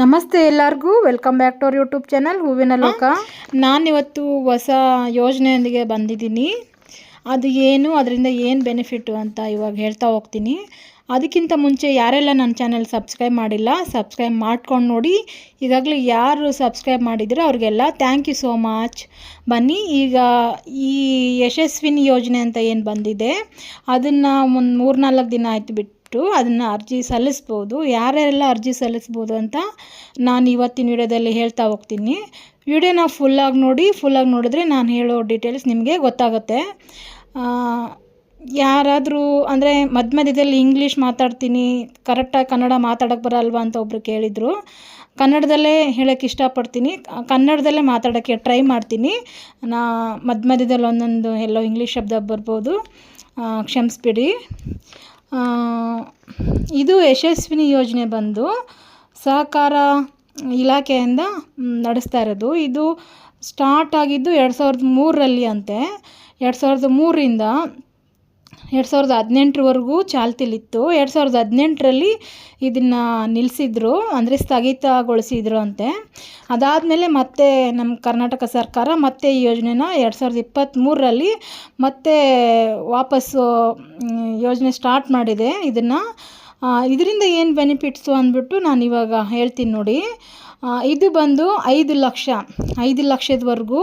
ನಮಸ್ತೆ ಎಲ್ಲರಿಗೂ. Welcome back to our YouTube channel ಹೂವಿನ ಲೋಕ. ನಾನಿವತ್ತು ಹೊಸ ಯೋಜನೆಯೊಂದಿಗೆ ಬಂದಿದ್ದೀನಿ. ಅದು ಏನು ಅದರಿಂದ ಏನು ಬೆನಿಫಿಟ್ಟು ಅಂತ ಇವಾಗ ಹೇಳ್ತಾ ಹೋಗ್ತೀನಿ. ಅದಕ್ಕಿಂತ ಮುಂಚೆ ಯಾರೆಲ್ಲ ನನ್ನ ಚಾನಲ್ ಸಬ್ಸ್ಕ್ರೈಬ್ ಮಾಡಿಲ್ಲ ಸಬ್ಸ್ಕ್ರೈಬ್ ಮಾಡ್ಕೊಂಡು ನೋಡಿ. ಈಗಾಗಲೇ ಯಾರು ಸಬ್ಸ್ಕ್ರೈಬ್ ಮಾಡಿದ್ದೀರೋ ಅವ್ರಿಗೆಲ್ಲ ಥ್ಯಾಂಕ್ ಯು ಸೋ ಮಚ್ ಬನ್ನಿ ಈಗ ಈ ಯಶಸ್ವಿನಿ ಯೋಜನೆ ಅಂತ ಏನು ಬಂದಿದೆ ಅದನ್ನು ಒಂದು ಮೂರ್ನಾಲ್ಕು ದಿನ ಆಯ್ತು ಬಿಟ್ಟು ಅದನ್ನು ಅರ್ಜಿ ಸಲ್ಲಿಸ್ಬೋದು. ಯಾರ್ಯಾರೆಲ್ಲ ಅರ್ಜಿ ಸಲ್ಲಿಸ್ಬೋದು ಅಂತ ನಾನು ಇವತ್ತಿನ ವಿಡಿಯೋದಲ್ಲಿ ಹೇಳ್ತಾ ಹೋಗ್ತೀನಿ. ವಿಡಿಯೋನ ಫುಲ್ಲಾಗಿ ನೋಡಿ ಫುಲ್ಲಾಗಿ ನೋಡಿದ್ರೆ ನಾನು ಹೇಳೋ ಡೀಟೇಲ್ಸ್ ನಿಮಗೆ ಗೊತ್ತಾಗುತ್ತೆ. ಯಾರಾದರೂ, ಅಂದರೆ ಮಧ್ಯ ಮಧ್ಯದಲ್ಲಿ ಇಂಗ್ಲೀಷ್ ಮಾತಾಡ್ತೀನಿ ಕರೆಕ್ಟಾಗಿ ಕನ್ನಡ ಮಾತಾಡೋಕ್ಕೆ ಬರಲ್ವಾ ಅಂತ ಒಬ್ರು ಕೇಳಿದರು. ಕನ್ನಡದಲ್ಲೇ ಹೇಳೋಕ್ಕೆ ಇಷ್ಟಪಡ್ತೀನಿ. ಕನ್ನಡದಲ್ಲೇ ಮಾತಾಡೋಕ್ಕೆ ಟ್ರೈ ಮಾಡ್ತೀನಿ. ನಾ ಮಧ್ಯ ಮಧ್ಯದಲ್ಲಿ ಒಂದೊಂದು, ಎಲ್ಲೋ ಇಂಗ್ಲೀಷ್ ಶಬ್ದ ಬರ್ಬೋದು. ಕ್ಷಮಿಸ್ಬಿಡಿ. ಇದು ಯಶಸ್ವಿನಿ ಯೋಜನೆ ಬಂದು ಸಹಕಾರ ಇಲಾಖೆಯಿಂದ ನಡೆಸ್ತಾ ಇರೋದು. ಇದು ಸ್ಟಾರ್ಟ್ ಆಗಿದ್ದು ಎರಡು ಸಾವಿರದ ಮೂರರಲ್ಲಿ ಅಂತೆ. ಎರಡು ಸಾವಿರದ ಮೂರರಿಂದ ಎರಡು ಸಾವಿರದ ಹದಿನೆಂಟರವರೆಗೂ ಚಾಲ್ತಿಲಿತ್ತು. ಎರಡು ಸಾವಿರದ ಹದಿನೆಂಟರಲ್ಲಿ ಇದನ್ನು ನಿಲ್ಲಿಸಿದ್ರು ಅಂದರೆ ಸ್ಥಗಿತಗೊಳಿಸಿದ್ರು ಅಂತೆ. ಅದಾದಮೇಲೆ ಮತ್ತೆ ನಮ್ಮ ಕರ್ನಾಟಕ ಸರ್ಕಾರ ಮತ್ತೆ ಈ ಯೋಜನೆನ ಎರಡು ಸಾವಿರದ ಇಪ್ಪತ್ತ್ಮೂರರಲ್ಲಿ ಮತ್ತೆ ವಾಪಸ್ಸು ಯೋಜನೆ ಸ್ಟಾರ್ಟ್ ಮಾಡಿದೆ ಇದನ್ನು. ಇದರಿಂದ ಏನು ಬೆನಿಫಿಟ್ಸು ಅಂದ್ಬಿಟ್ಟು ನಾನು ಇವಾಗ ಹೇಳ್ತೀನಿ ನೋಡಿ. ಇದು ಬಂದು ಐದು ಲಕ್ಷ, ಐದು ಲಕ್ಷದವರೆಗೂ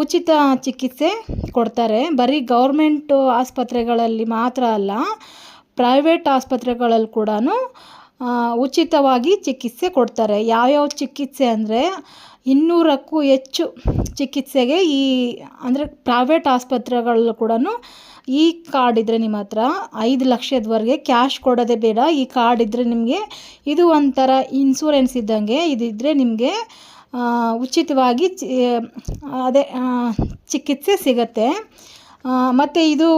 ಉಚಿತ ಚಿಕಿತ್ಸೆ ಕೊಡ್ತಾರೆ. ಬರೀ ಗೌರ್ಮೆಂಟು ಆಸ್ಪತ್ರೆಗಳಲ್ಲಿ ಮಾತ್ರ ಅಲ್ಲ, ಪ್ರೈವೇಟ್ ಆಸ್ಪತ್ರೆಗಳಲ್ಲಿ ಕೂಡ ಉಚಿತವಾಗಿ ಚಿಕಿತ್ಸೆ ಕೊಡ್ತಾರೆ. ಯಾವ್ಯಾವ ಚಿಕಿತ್ಸೆ ಅಂದರೆ, ಇನ್ನೂರಕ್ಕೂ ಹೆಚ್ಚು ಚಿಕಿತ್ಸೆಗೆ ಈ, ಅಂದರೆ ಪ್ರೈವೇಟ್ ಆಸ್ಪತ್ರೆಗಳಲ್ಲೂ ಕೂಡ ಈ ಕಾರ್ಡ್ ಇದ್ದರೆ ನಿಮ್ಮ ಹತ್ರ ಐದು ಲಕ್ಷದವರೆಗೆ ಕ್ಯಾಶ್ ಕೊಡೋದೇ ಬೇಡ. ಈ ಕಾರ್ಡ್ ಇದ್ದರೆ ನಿಮಗೆ ಇದು ಒಂಥರ ಇನ್ಸೂರೆನ್ಸ್ ಇದ್ದಂಗೆ ಇದಿದ್ದರೆ ನಿಮಗೆ ಉಚಿತವಾಗಿ ಅದೇ ಚಿಕಿತ್ಸೆ ಸಿಗತ್ತೆ. ಮತ್ತು ಇದು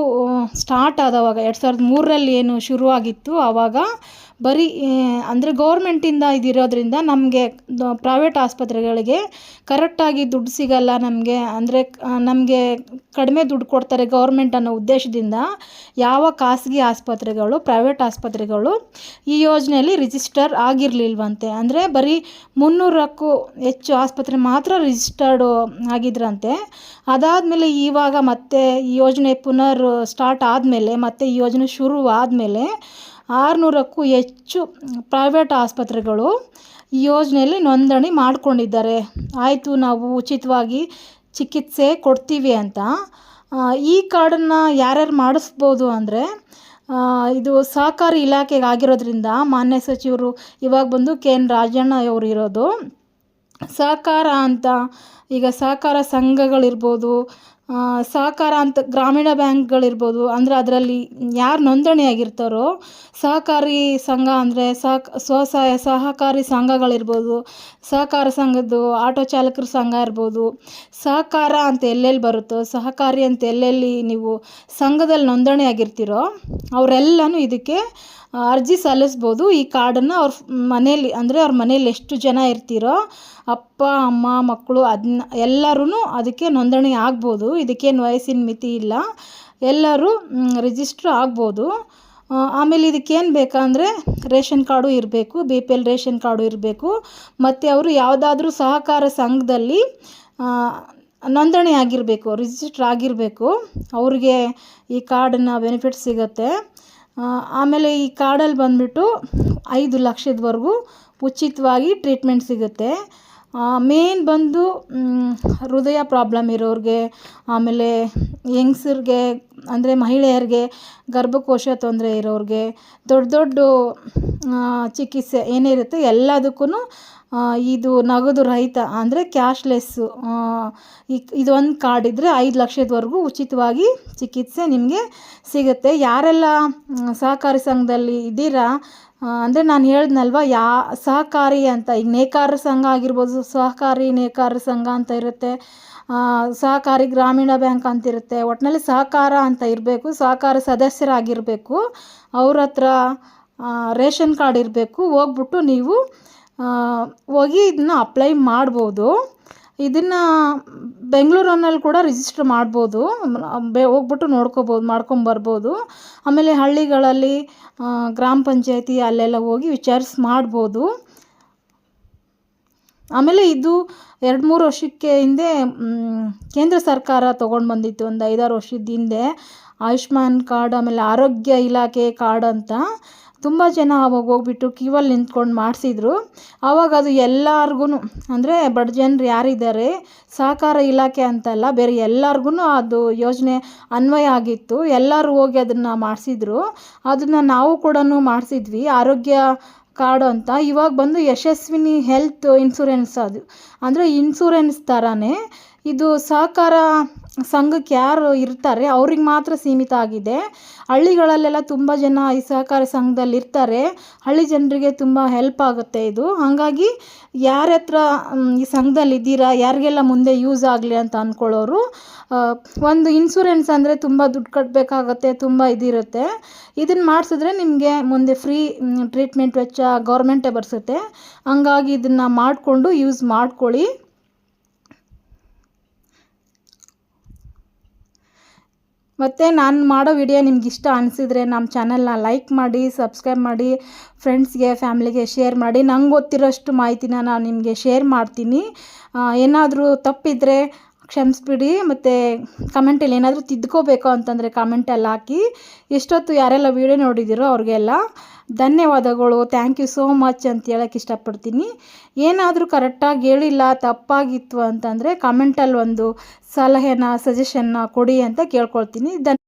ಸ್ಟಾರ್ಟ್ ಆದವಾಗ ಎರಡು ಸಾವಿರದ ಮೂರರಲ್ಲಿ ಏನು ಶುರುವಾಗಿತ್ತು ಆವಾಗ ಬರೀ ಅಂದರೆ ಗೌರ್ಮೆಂಟಿಂದ ಇದಿರೋದ್ರಿಂದ ನಮಗೆ ಪ್ರೈವೇಟ್ ಆಸ್ಪತ್ರೆಗಳಿಗೆ ಕರೆಕ್ಟಾಗಿ ದುಡ್ಡು ಸಿಗಲ್ಲ ನಮಗೆ. ಅಂದರೆ ನಮಗೆ ಕಡಿಮೆ ದುಡ್ಡು ಕೊಡ್ತಾರೆ ಗೌರ್ಮೆಂಟ್ ಅನ್ನೋ ಉದ್ದೇಶದಿಂದ ಯಾವ ಖಾಸಗಿ ಆಸ್ಪತ್ರೆಗಳು ಪ್ರೈವೇಟ್ ಆಸ್ಪತ್ರೆಗಳು ಈ ಯೋಜನೆಯಲ್ಲಿ ರಿಜಿಸ್ಟರ್ ಆಗಿರಲಿಲ್ವಂತೆ. ಅಂದರೆ ಬರೀ ಮುನ್ನೂರಕ್ಕೂ ಹೆಚ್ಚು ಆಸ್ಪತ್ರೆ ಮಾತ್ರ ರಿಜಿಸ್ಟರ್ಡು ಆಗಿದ್ರಂತೆ. ಅದಾದಮೇಲೆ ಇವಾಗ ಮತ್ತೆ ಈ ಯೋಜನೆ ಪುನರ್ ಸ್ಟಾರ್ಟ್ ಆದಮೇಲೆ, ಮತ್ತೆ ಈ ಯೋಜನೆ ಶುರು ಆದಮೇಲೆ ಆರುನೂರಕ್ಕೂ ಹೆಚ್ಚು ಪ್ರೈವೇಟ್ ಆಸ್ಪತ್ರೆಗಳು ಈ ಯೋಜನೆಯಲ್ಲಿ ನೋಂದಣಿ ಮಾಡಿಕೊಂಡಿದ್ದಾರೆ. ಆಯಿತು, ನಾವು ಉಚಿತವಾಗಿ ಚಿಕಿತ್ಸೆ ಕೊಡ್ತೀವಿ ಅಂತ. ಈ ಕಾರ್ಡನ್ನು ಯಾರ್ಯಾರು ಮಾಡಿಸ್ಬೋದು ಅಂದರೆ ಇದು ಸಹಕಾರಿ ಇಲಾಖೆಗೆ ಆಗಿರೋದ್ರಿಂದ ಮಾನ್ಯ ಸಚಿವರು ಇವಾಗ ಬಂದು ಕೆ ಎನ್ ರಾಜಣ್ಣ ಅವರು ಇರೋದು. ಸಹಕಾರ ಅಂತ, ಈಗ ಸಹಕಾರ ಸಂಘಗಳಿರ್ಬೋದು ಸಹಕಾರ ಅಂತ ಗ್ರಾಮೀಣ ಬ್ಯಾಂಕ್ಗಳಿರ್ಬೋದು, ಅಂದರೆ ಅದರಲ್ಲಿ ಯಾರು ನೋಂದಣಿ ಆಗಿರ್ತಾರೋ ಸಹಕಾರಿ ಸಂಘ ಅಂದರೆ ಸಹಕ, ಸ್ವಸಹಾಯ ಸಹಕಾರಿ ಸಂಘಗಳಿರ್ಬೋದು, ಸಹಕಾರ ಸಂಘದ್ದು ಆಟೋ ಚಾಲಕರ ಸಂಘ ಇರ್ಬೋದು, ಸಹಕಾರ ಅಂತ ಎಲ್ಲೆಲ್ಲಿ ಬರುತ್ತೋ, ಸಹಕಾರಿ ಅಂತ ಎಲ್ಲೆಲ್ಲಿ ನೀವು ಸಂಘದಲ್ಲಿ ನೋಂದಣಿ ಆಗಿರ್ತೀರೋ ಅವರೆಲ್ಲನೂ ಇದಕ್ಕೆ ಅರ್ಜಿ ಸಲ್ಲಿಸ್ಬೋದು. ಈ ಕಾರ್ಡನ್ನು ಅವ್ರ ಮನೇಲಿ, ಅಂದರೆ ಅವ್ರ ಮನೇಲಿ ಎಷ್ಟು ಜನ ಇರ್ತೀರೋ ಅಪ್ಪ, ಅಮ್ಮ ಮಕ್ಕಳು ಅದನ್ನ ಎಲ್ಲರೂ ಅದಕ್ಕೆ ನೋಂದಣಿ ಆಗ್ಬೋದು. ಇದಕ್ಕೇನು ವಯಸ್ಸಿನ ಮಿತಿ ಇಲ್ಲ. ಎಲ್ಲರೂ ರಿಜಿಸ್ಟ್ರ್ ಆಗ್ಬೋದು. ಆಮೇಲೆ ಇದಕ್ಕೇನು ಬೇಕಂದರೆ ರೇಷನ್ ಕಾರ್ಡು ಇರಬೇಕು, B P L ration card ಇರಬೇಕು. ಮತ್ತು ಅವರು ಯಾವುದಾದ್ರೂ ಸಹಕಾರ ಸಂಘದಲ್ಲಿ ನೋಂದಣಿ ಆಗಿರಬೇಕು ರಿಜಿಸ್ಟ್ರ್ ಆಗಿರಬೇಕು. ಅವ್ರಿಗೆ ಈ ಕಾರ್ಡನ್ನ ಬೆನಿಫಿಟ್ ಸಿಗುತ್ತೆ. ಆಮೇಲೆ ಈ ಕಾರ್ಡಲ್ಲಿ ಬಂದುಬಿಟ್ಟು ಐದು ಲಕ್ಷದವರೆಗೂ ಉಚಿತವಾಗಿ ಟ್ರೀಟ್ಮೆಂಟ್ ಸಿಗುತ್ತೆ. ಮೇನ್ ಬಂದು ಹೃದಯ ಪ್ರಾಬ್ಲಮ್ ಇರೋರಿಗೆ, ಆಮೇಲೆ ಯಂಗ್ಸರ್ಗೆ ಅಂದರೆ ಮಹಿಳೆಯರಿಗೆ ಗರ್ಭಕೋಶ ತೊಂದರೆ ಇರೋರಿಗೆ ದೊಡ್ಡ ದೊಡ್ಡ ಚಿಕಿತ್ಸೆ ಏನಿರುತ್ತೆ ಎಲ್ಲದಕ್ಕೂ ಇದು ನಗದು ರಹಿತ ಅಂದರೆ ಕ್ಯಾಶ್ಲೆಸ್ಸು ಇದೊಂದು ಕಾರ್ಡ್ ಇದ್ದರೆ ಐದು ಲಕ್ಷದವರೆಗೂ ಉಚಿತವಾಗಿ ಚಿಕಿತ್ಸೆ ನಿಮಗೆ ಸಿಗುತ್ತೆ. ಯಾರೆಲ್ಲ ಸಹಕಾರಿ ಸಂಘದಲ್ಲಿ ಇದ್ದೀರಾ ಅಂದರೆ ನಾನು ಹೇಳಿದ್ನಲ್ವ, ಯಾ, ಸಹಕಾರಿ ಅಂತ, ಈಗ ನೇಕಾರ ಸಂಘ ಆಗಿರ್ಬೋದು, ಸಹಕಾರಿ ನೇಕಾರ ಸಂಘ ಅಂತ ಇರುತ್ತೆ ಸಹಕಾರಿ ಗ್ರಾಮೀಣ ಬ್ಯಾಂಕ್ ಅಂತಿರುತ್ತೆ ಒಟ್ಟಿನಲ್ಲಿ ಸಹಕಾರ ಅಂತ ಇರಬೇಕು, ಸಹಕಾರ ಸದಸ್ಯರಾಗಿರಬೇಕು, ಅವ್ರ ಹತ್ರ ರೇಷನ್ ಕಾರ್ಡ್ ಇರಬೇಕು, ಹೋಗ್ಬಿಟ್ಟು ನೀವು ಹೋಗಿ ಇದನ್ನ ಅಪ್ಲೈ ಮಾಡ್ಬೋದು. ಇದನ್ನು ಬೆಂಗಳೂರಿನಲ್ಲಿ ಕೂಡ ರಿಜಿಸ್ಟರ್ ಮಾಡ್ಬೋದು, ಬೆ, ಹೋಗ್ಬಿಟ್ಟು ನೋಡ್ಕೋಬೋದು ಮಾಡ್ಕೊಂಬರ್ಬೋದು ಆಮೇಲೆ ಹಳ್ಳಿಗಳಲ್ಲಿ ಗ್ರಾಮ ಪಂಚಾಯತಿ ಅಲ್ಲೆಲ್ಲ ಹೋಗಿ ವಿಚಾರಿಸಿ ಮಾಡ್ಬೋದು. ಆಮೇಲೆ ಇದು ಎರಡು ಮೂರು ವರ್ಷಕ್ಕೆ ಹಿಂದೆ ಕೇಂದ್ರ ಸರ್ಕಾರ ತೊಗೊಂಡು ಬಂದಿತ್ತು. ಒಂದು ಐದಾರು ವರ್ಷದ ಹಿಂದೆ ಆಯುಷ್ಮಾನ್ ಕಾರ್ಡ್, ಆಮೇಲೆ ಆರೋಗ್ಯ ಇಲಾಖೆ ಕಾರ್ಡ್ ಅಂತ ತುಂಬ ಜನ ಅವಾಗ ಹೋಗ್ಬಿಟ್ಟು ಕ್ಯೂವಲ್ಲಿ ನಿಂತ್ಕೊಂಡು ಮಾಡಿಸಿದ್ರು. ಆವಾಗ ಅದು ಎಲ್ಲರಿಗೂ ಅಂದರೆ ಬಡ ಜನರು ಯಾರಿದ್ದಾರೆ, ಸಹಕಾರ ಇಲಾಖೆ ಅಂತಲ್ಲ, ಬೇರೆ ಎಲ್ಲರಿಗೂ ಅದು ಯೋಜನೆ ಅನ್ವಯ ಆಗಿತ್ತು. ಎಲ್ಲರೂ ಹೋಗಿ ಅದನ್ನು ಮಾಡಿಸಿದ್ರು. ಅದನ್ನು ನಾವು ಕೂಡ ಮಾಡಿಸಿದ್ವಿ. ಆರೋಗ್ಯ ಕಾರ್ಡು ಅಂತ. ಇವಾಗ ಬಂದು ಯಶಸ್ವಿನಿ ಹೆಲ್ತ್ ಇನ್ಸೂರೆನ್ಸ್ ಅದು. ಅಂದರೆ ಇನ್ಸೂರೆನ್ಸ್ ಥರನೇ ಇದು ಸಹಕಾರ ಸಂಘಕ್ಕೆ ಯಾರು ಇರ್ತಾರೆ, ಅವ್ರಿಗೆ ಮಾತ್ರ ಸೀಮಿತ ಆಗಿದೆ. ಹಳ್ಳಿಗಳಲ್ಲೆಲ್ಲ ತುಂಬ ಜನ ಈ ಸಹಕಾರ ಸಂಘದಲ್ಲಿ ಇರ್ತಾರೆ. ಹಳ್ಳಿ ಜನರಿಗೆ ತುಂಬ ಹೆಲ್ಪ್ ಆಗುತ್ತೆ ಇದು. ಹಾಗಾಗಿ ಯಾರ ಹತ್ರ ಈ ಸಂಘದಲ್ಲಿ ಇದ್ದೀರಾ, ಯಾರಿಗೆಲ್ಲ ಮುಂದೆ ಯೂಸ್ ಆಗಲಿ ಅಂತ ಅಂದ್ಕೊಳ್ಳೋರು ಒಂದು ಇನ್ಸೂರೆನ್ಸ್ ಅಂದರೆ ತುಂಬ ದುಡ್ಡು ಕಟ್ಟಬೇಕಾಗತ್ತೆ ತುಂಬ ಇದಿರುತ್ತೆ. ಇದನ್ನು ಮಾಡಿಸಿದ್ರೆ ನಿಮಗೆ ಮುಂದೆ ಫ್ರೀ ಟ್ರೀಟ್ಮೆಂಟ್ ವೆಚ್ಚ ಗೌರ್ಮೆಂಟೇ ಬರ್ಸುತ್ತೆ. ಹಂಗಾಗಿ ಇದನ್ನು ಮಾಡಿಕೊಂಡು ಯೂಸ್ ಮಾಡ್ಕೊಳ್ಳಿ. ಮತ್ತು ನಾನು ಮಾಡೋ ವಿಡಿಯೋ ನಿಮ್ಗೆ ಇಷ್ಟ ಅನಿಸಿದ್ರೆ ನಮ್ಮ ಚಾನಲ್ನ ಲೈಕ್ ಮಾಡಿ ಸಬ್ಸ್ಕ್ರೈಬ್ ಮಾಡಿ ಫ್ರೆಂಡ್ಸ್ಗೆ ಫ್ಯಾಮ್ಲಿಗೆ ಶೇರ್ ಮಾಡಿ. ನಂಗೆ ಗೊತ್ತಿರೋಷ್ಟು ಮಾಹಿತಿನ ನಾನು ನಿಮಗೆ ಶೇರ್ ಮಾಡ್ತೀನಿ. ಏನಾದರೂ ತಪ್ಪಿದರೆ ಕ್ಷಮಿಸ್ಬಿಡಿ. ಮತ್ತು ಕಮೆಂಟಲ್ಲಿ ಏನಾದರೂ ತಿದ್ಕೋಬೇಕು ಅಂತಂದರೆ ಕಮೆಂಟಲ್ಲಿ ಹಾಕಿ. ಎಷ್ಟೊತ್ತು ಯಾರೆಲ್ಲ ವೀಡಿಯೋ ನೋಡಿದ್ದೀರೋ ಅವ್ರಿಗೆಲ್ಲ ಧನ್ಯವಾದಗಳು. ಥ್ಯಾಂಕ್ ಯು ಸೋ ಮಚ್ ಅಂತ ಹೇಳಕ್ಕೆ ಇಷ್ಟಪಡ್ತೀನಿ. ಏನಾದರೂ ಕರೆಕ್ಟಾಗಿ ಹೇಳಿಲ್ಲ, ತಪ್ಪಾಗಿತ್ತು ಅಂತಂದರೆ ಕಮೆಂಟಲ್ಲಿ ಒಂದು ಸಲಹೆನ ಸಜೆಷನ್ನ ಕೊಡಿ ಅಂತ ಕೇಳ್ಕೊಳ್ತೀನಿ. ಧನ್